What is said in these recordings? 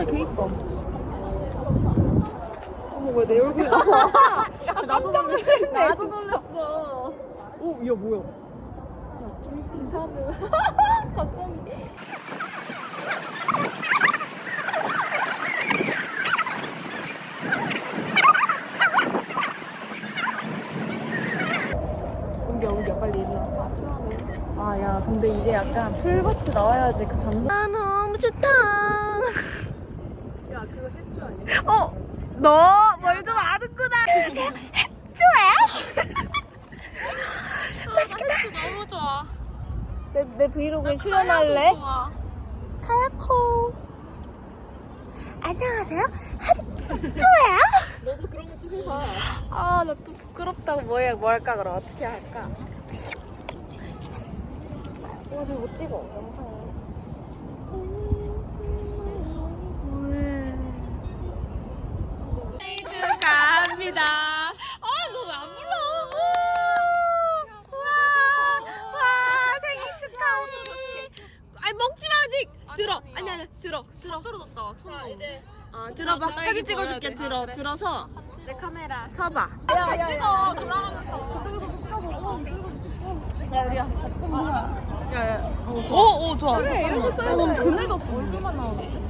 하늘 개 이뻐. 어머 왜내 얼굴? 아, 나도 놀랐네. 나도 놀랐어. 오, 야 뭐야? 옮겨 옮겨 빨리 일로 와. 아, 야, 근데 이게 약간 풀밭이 나와야지 그 감성. 아 너무 좋다. 야, 그거 해주 아니야? 어, 너 뭘 좀 아는구나. 안녕하세요, 햇주예요. 맛있겠다. 너무 좋아. 내, 내 브이로그에 출연할래? 좋아. 카야코. 안녕하세요, 햇주예요. 너도 그런 거 좀 해봐. 아, 나 또 부끄럽다고 뭐해, 뭐 할까, 그럼 어떻게 할까? 와, 저못 찍어, 영상. 축 들어. 아니, 아니, 들어, 들어. 떨어졌다. 자, 이제. 아, 들어봐. 사진 찍어줄게. 보여야 돼. 들어, 아, 그래? 들어서. 내 카메라 서봐. 찍어. 돌아가면서. 오, 오, 좋아. 그래, 이런 거 써야 돼. 너무 그늘졌어. 얼굴만 나오네.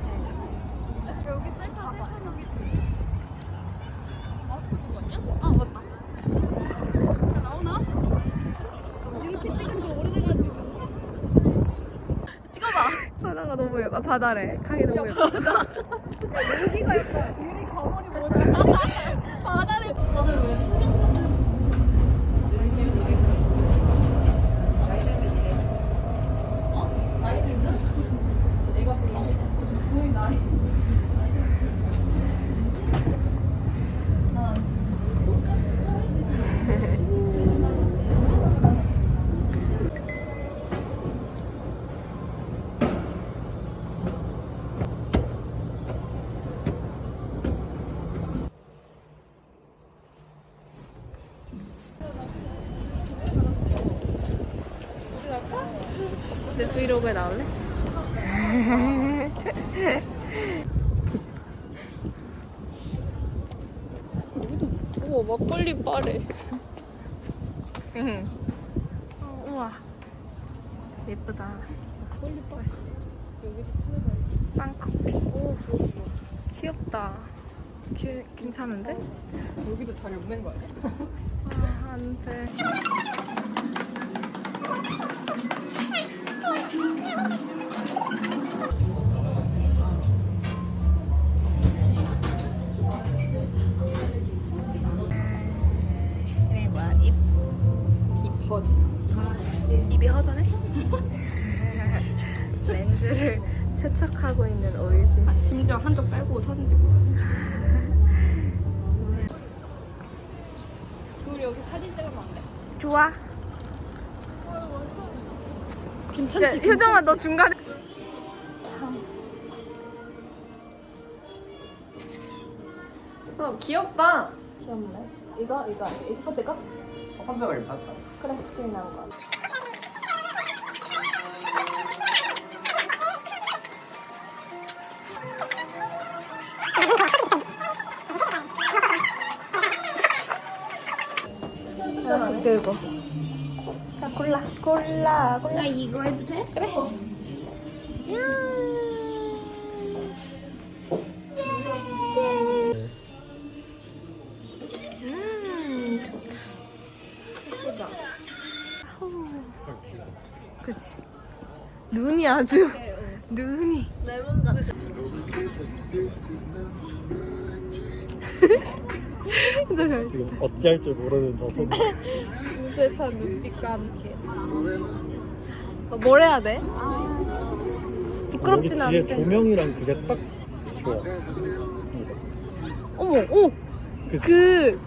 마스크 쓰고 왔냐? 아, 맞다. 나오나? 이렇게 찍은 거 오래돼가지고. 찍어봐. 바다가 너무 예뻐. 바다래. 강이 너무 예뻐. 유리 거머리 뭐지? 바다를 왜? 브이로그에 나올래? 우와 막걸리 바래. 응. 어, 우와. 예쁘다. 막걸리 바. 여기서 찾아봐야지. 빵커피. 오 좋아. 귀엽다. 귀, 괜찮은데? 여기도 자리 없는 거 아니야? 아, 안 돼. 입. 입이 허전해? 렌즈를 세척하고 있는 오일진 씨. 심지어 한쪽 빼고 사진 찍고 있어. 우리 여기 사진 찍으면 안 돼? 좋아. 괜찮지? 야, 효정아 너 중간에 어 귀엽다. 귀엽네. 이거 이거 아니야? 이 첫 번째 거? 첫 번째가 않아? 그래 제일 나은 거. 하나씩 들고. 자 골라 골라. 나 이거 해도 돼? 그래. 음, 예쁘다. 그치. 눈이 아주 눈이. 레몬 같아. 지금 어찌할 줄 모르는 저 손. 스테판 눈빛과 함께. 어, 뭘 해야 돼? 부끄럽진 뒤에 않은데. 조명이랑 그게 딱 좋아. 어머, 오, 그치? 그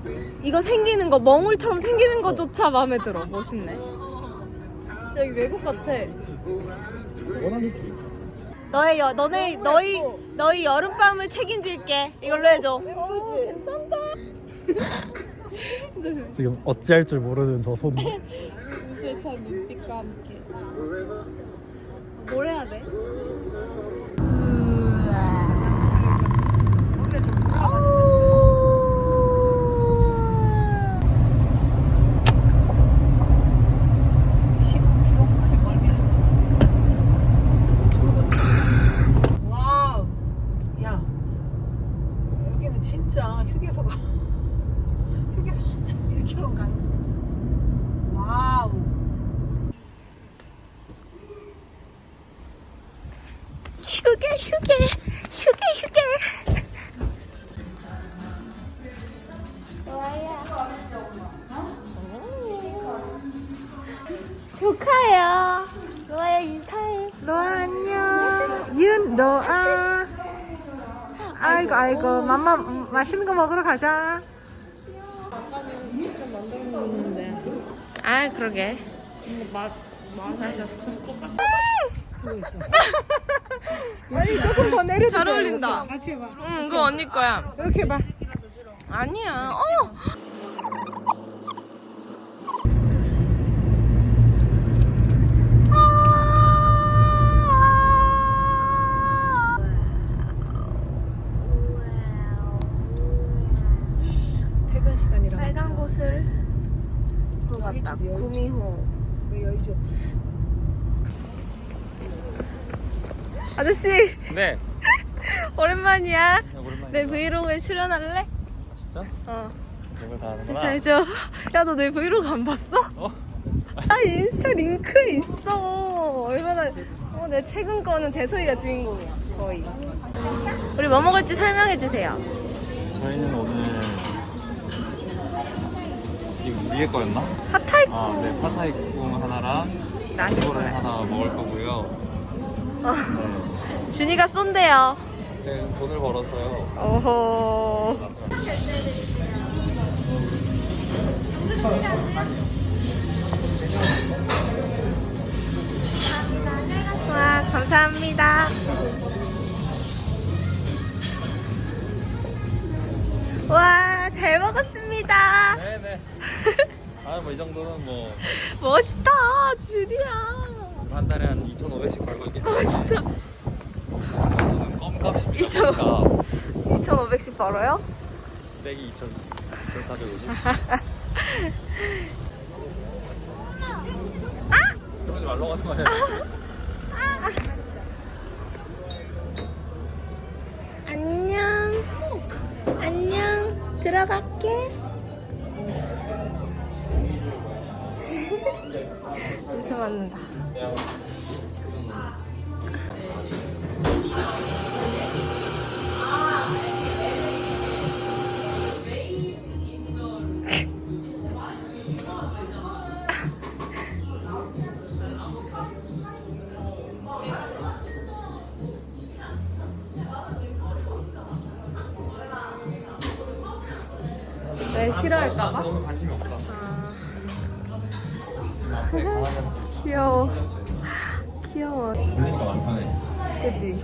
이거 생기는 거 멍울처럼 생기는 거조차 마음에 들어. 멋있네. 진짜 여기 외국 같아. 원하는지. 너의 여, 너네 너희 너희 여름밤을 책임질게. 이걸로 해줘. 지 금 어찌할 줄 모르는 저 손. 스테판 눈빛과 함께. 뭘 해야 돼? 아이고 아이고 맘마 음, 맛있는 거 먹으러 가자. 아 그러게 마셨어 아니 조금 더 내려. 잘 어울린다. 같이 해봐. 응 그거 언니 거야 이렇게 해봐. 아니야 어 퇴근 시간이라. 빨간 곳을 보러 갔다 구미호 여의주. 아저씨 네. 오랜만이야 오랜만에. 내 브이로그에 출연할래? 진짜? 어 이걸 다 하는구나. 알죠 야 너 내 브이로그 안 봤어? 어? 아 인스타 링크 있어 얼마나 어, 내 최근 거는 재소이가 주인공이야 거의 우리 뭐 먹을지 설명해 주세요 저희는 오늘 이거 위에 거였나? 아, 네. 파타이꿍 하나랑 나시 이거를 하나 먹을 거고요. 네. 준이가 쏜대요 제가 돈을 벌었어요. 오호 와 감사합니다 와 잘 먹었습니다 네네. 아, 뭐 이 정도는 뭐한 멋있다 준이야 달에 한 2,500씩 벌고 때문에 멋있다 저는 껌값입니다. 2,500. 껌값. 2,500씩 벌어요? 2,000, 2,450. 그러지 말라고 하지 마요. 안녕. 안녕. 들어갈게. 웃음 맞는다. 왜 싫어할까봐? 너무 관심이 없어. 귀여워. 귀여워. 불리니까 많다네. 그지?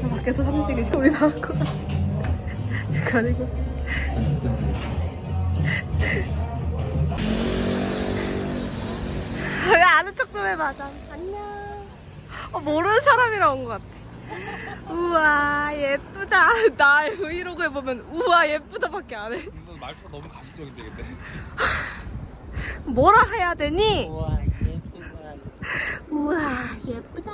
저 밖에서 사진 찍으시 우리 나왔고. 저 가리고. 왜 아는 척 좀 해봐, 자. 안녕. 어, 모르는 사람이랑 온 것 같아. 우와, 예쁘다. 나 브이로그에 보면, 우와, 예쁘다밖에 안 해. 근데 말투가 너무 가식적인데 근데. 뭐라 해야 되니? 우와 우와, 예쁘다.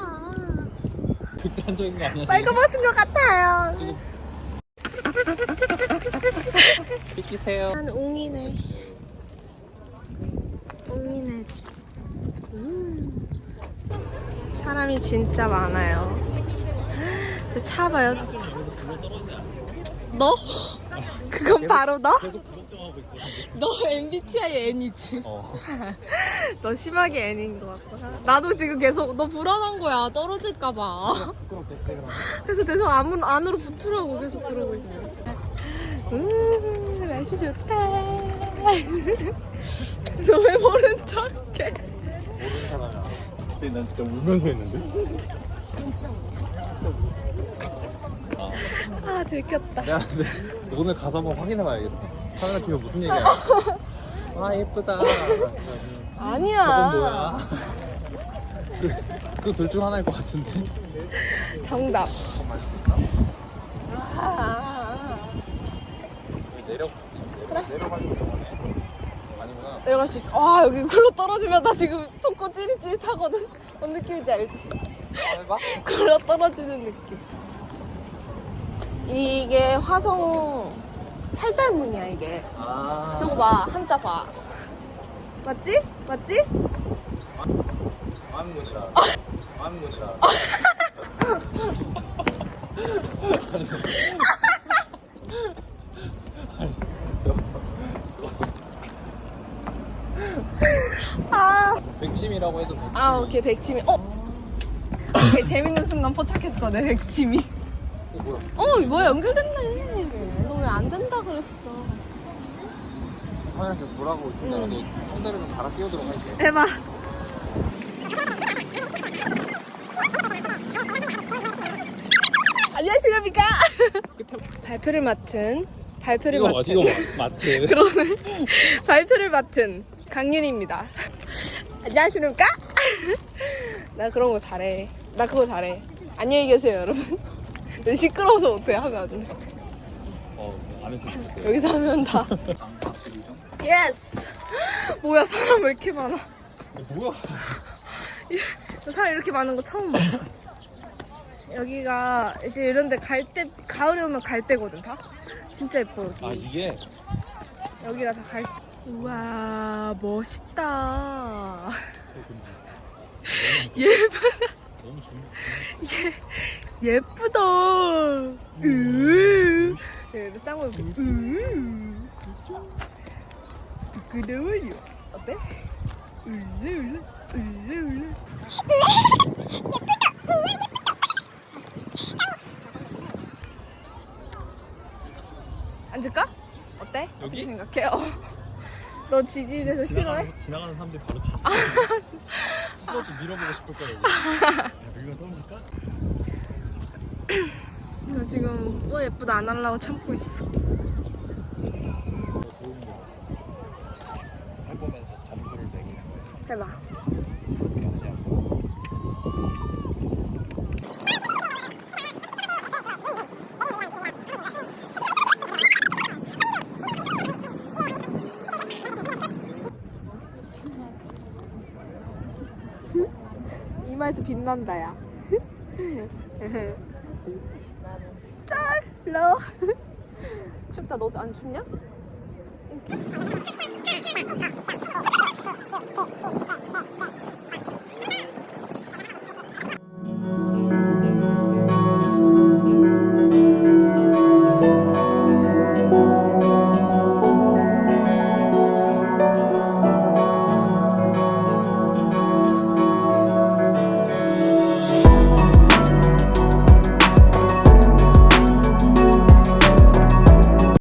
극단적인 거 아니야? 빨가벗은 것 같아요. 비키세요. 난 옹이네. 옹이네 집. 음. 사람이 진짜 많아요. 저 차 봐요. 너? 그건 바로 너? 계속. 너 MBTI N이지. 어. 너 심하게 N인 것 같구나. 나도 지금 계속 너 불안한 거야. 떨어질까봐. 부끄럽게 그럼. 그래서 계속 안, 안으로 붙으라고 계속 그러고 있어. 음, 날씨 좋다. 너 왜 모른 척해? 사람이야. 근데 난 진짜 울면서 했는데. 아, 아, 들켰다. 야, 근데 오늘 가서 한번 확인해봐야겠다. 카메라 키면 무슨 얘기야? 아 예쁘다. 아니야. 뭐야? 그 둘 중 하나일 것 같은데. 정답. 아, 내려 내려 내려가지고. 아니구나. 내려갈 수 있어. 아 여기 굴러 떨어지면 나 지금 손코 찌릿찌릿하거든. 뭔 느낌인지 알지? 해봐. 굴러 떨어지는 느낌. 이게 화성 탈달문이야 이게. 아. 저거 봐 한자 봐. 맞지? 맞지? 장안문이라. 장안문이라. 아, 백침이라고 해도 백침. 아 오케이 백치미. 어. 오케이 재밌는 순간 포착했어 내 백치미. 어 뭐야? 어 뭐야 연결됐네. 너 왜 안 된다 그랬어? 카메라 계속 돌아가고 있으니까 응. 너 성대를 좀 갈아 끼우도록 할게. 해봐. 안녕하십니까? 발표를 맡은 발표를 이거 봐, 맡은 이거 봐. 마트. 그러네 발표를 맡은 강윤입니다. 안녕하십니까? 나 그런 거 잘해. 나 그거 잘해. 안녕히 계세요 여러분. 근데 시끄러워서 못해 하면 안 돼. 어, 안 했으면 좋겠어요. 여기서 하면 다. 예스. 뭐야 사람 왜 이렇게 많아? 뭐야? 사람 이렇게 많은 거 처음 봐. 여기가 이제 이런데 갈 때 가을에 오면 갈 때거든 다. 진짜 예뻐 여기. 아 이게 여기가 다 갈. 우와 멋있다. 예쁘 너무 중. 예쁘다. 으. 네, 짱구 으. 부끄러워요. 어때? 울래 울래 울래 울래. 앉을까? 어때? 여기? 어떻게 생각해? 어. 너 지지돼서 싫어해? 지나가는, 지나가는 사람들이 바로 차. 좀 밀어보고 싶을 거야. 이거. 야, 밀면 떨어질까? 나 지금 뭐 예쁘다 안 하려고 참고 있어. 더 좋은 거. 해보면서 점수를 매기는 거야. 해봐. 그렇게 하지 않고. 빛난다 야. 스타러. 춥다 너 안 춥냐?